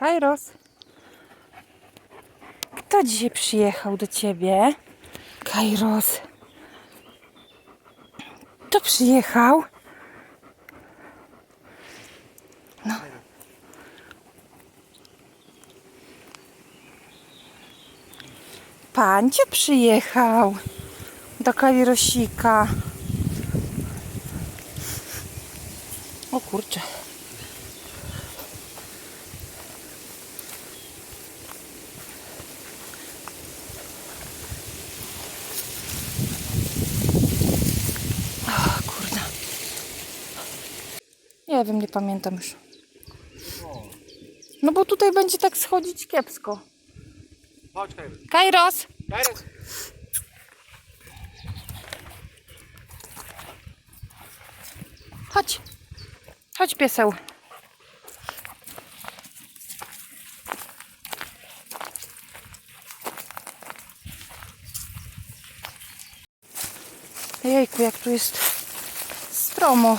Kairos. Kto dzisiaj przyjechał do ciebie? Kairos. Kto przyjechał? No. Pancie przyjechał do Kairosika. O kurczę. Nie wiem, nie pamiętam już. No bo tutaj będzie tak schodzić kiepsko. Chodź. Kairos! Kajros! Chodź. Chodź pieseł. Jejku, jak tu jest stromo.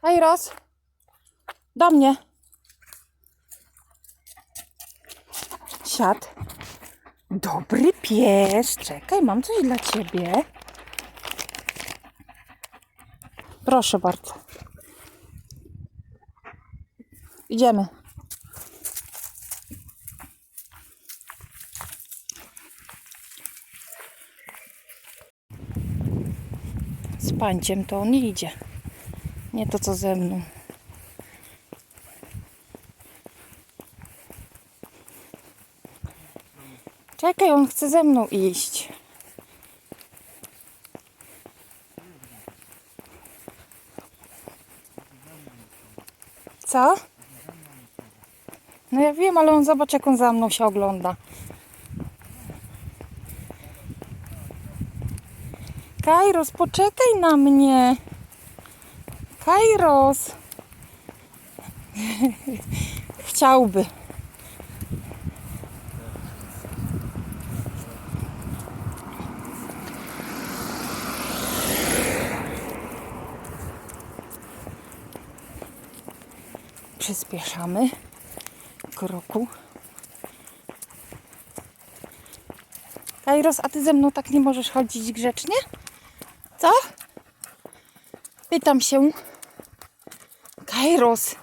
Spokój. Kairos, do mnie. Siad. Dobry pies. Czekaj, mam coś dla ciebie. Proszę bardzo. Idziemy. Z pańciem to on idzie. Nie to co ze mną. Czekaj, on chce ze mną iść. Co? No ja wiem, ale on zobacz jak on za mną się ogląda. Kairos, poczekaj na mnie. Kairos. Chciałby. Przyspieszamy kroku. Kairos, a ty ze mną tak nie możesz chodzić grzecznie? Co? Pytam się. Гей, Рос.